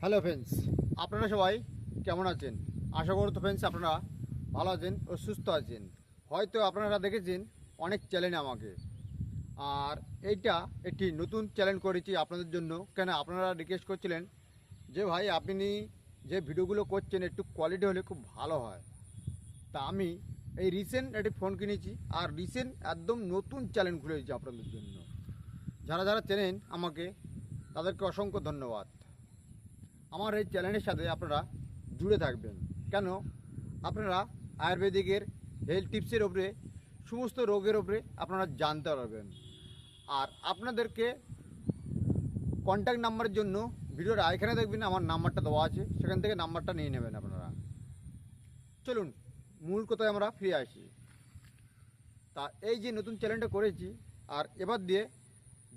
Hello friends আপনারা সবাই কেমন আছেন? আশা করতো ফ্রেন্ডস আপনারা ভালো আছেন ও সুস্থ আছেন। হয়তো আপনারা দেখেছেন অনেক চ্যালেঞ্জ আমাকে। আর এইটা একটি নতুন চ্যালেঞ্জ করেছি আপনাদের জন্য। কেন আপনারা রিকোয়েস্ট করছিলেন যে, ভাই, আপনি যে ভিডিওগুলো করছেন একটু কোয়ালিটি হলে খুব ভালো হয়। তা আমি এই রিসেন্ট একটি ফোন কিনেছি আর রিসেন্ট একদম নতুন চ্যালেঞ্জ খুলেছি আপনাদের জন্য। যারা যারা চেনেন আমাকে, তাদেরকে অসংখ্য ধন্যবাদ। আমার এই চ্যানেলের সাথে আপনারা জুড়ে থাকবেন। কেন? আপনারা আয়ুর্বেদিকের হেলথ টিপসের ওপরে সমস্ত রোগের ওপরে আপনারা জানতে পারবেন। আর আপনাদেরকে কন্ট্যাক্ট নাম্বারের জন্য ভিডিওর এখানে দেখবেন, আমার নাম্বারটা দেওয়া আছে। সেখান থেকে নাম্বারটা নিয়ে নেবেন আপনারা। চলুন, মূল কথায় আমরা ফিরে আসি। তা এই যে নতুন চ্যানেলটা করেছি, আর এবার দিয়ে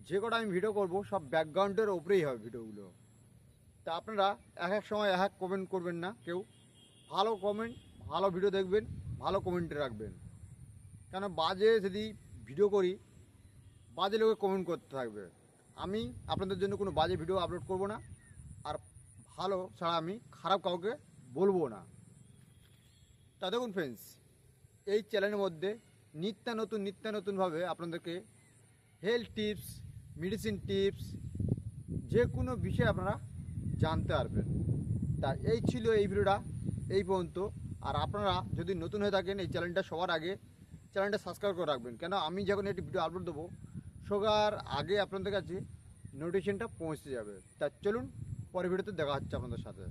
যে কটা আমি ভিডিও করব, সব ব্যাকগ্রাউন্ডের ওপরেই হবে ভিডিওগুলো তা আপনারা এক এক সময় এক এক কমেন্ট করবেন না, কেউ ভালো কমেন্ট ভালো ভিডিও দেখবেন, ভালো কমেন্টে রাখবেন। কেন বাজে যদি ভিডিও করি, বাজে লোকে কমেন্ট করতে থাকবে। আমি আপনাদের জন্য কোনো বাজে ভিডিও আপলোড করব না, আর ভালো ছাড়া আমি খারাপ কাউকে বলব না। তা দেখুন ফ্রেন্ডস এই চ্যানেলের মধ্যে নিত্য নতুন, নিত্য নতুনভাবে আপনাদেরকে হেলথ টিপস মেডিসিন টিপস যে কোনো বিষয়ে আপনারা জানতে পারবেন। তা এই ছিল এই ভিডিওটা, এই পর্যন্ত। আর আপনারা যদি নতুন হয়ে থাকেন, এই চ্যানেলটা সবার আগে চ্যানেলটা সাবস্ক্রাইব করে রাখবেন। কেন? আমি যখন একটি ভিডিও আপলোড দেবো, সবার আগে আপনাদের কাছে নোটিফিকেশনটা পৌঁছে যাবে। তা চলুন, পরের ভিডিওতে দেখা হচ্ছে আপনাদের সাথে।